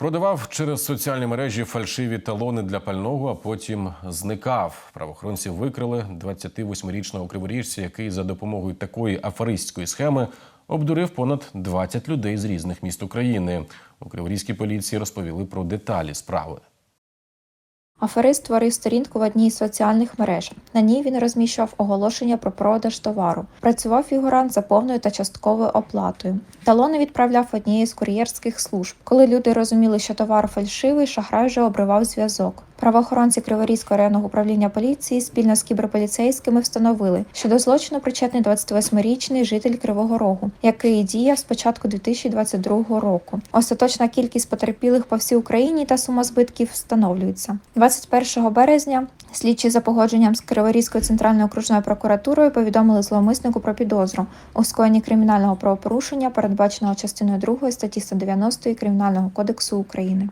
Продавав через соціальні мережі фальшиві талони для пального, а потім зникав. Правоохоронці викрили 28-річного криворіжця, який за допомогою такої афаристської схеми обдурив понад 20 людей з різних міст України. У криворізькій поліції розповіли про деталі справи. Аферист створив сторінку в одній із соціальних мереж. На ній він розміщував оголошення про продаж товару. Працював фігурант за повною та частковою оплатою. Талони відправляв однією з кур'єрських служб. Коли люди розуміли, що товар фальшивий, шахрай вже обривав зв'язок. Правоохоронці Криворізького районного управління поліції спільно з кіберполіцейськими встановили, що до злочину причетний 28-річний житель Кривого Рогу, який діяв з початку 2022 року. Остаточна кількість потерпілих по всій Україні та сума збитків встановлюється. 21 березня слідчі за погодженням з Криворізькою центральною окружною прокуратурою повідомили зловмиснику про підозру у скоєнні кримінального правопорушення, передбаченого частиною 2 статті 190 Кримінального кодексу України.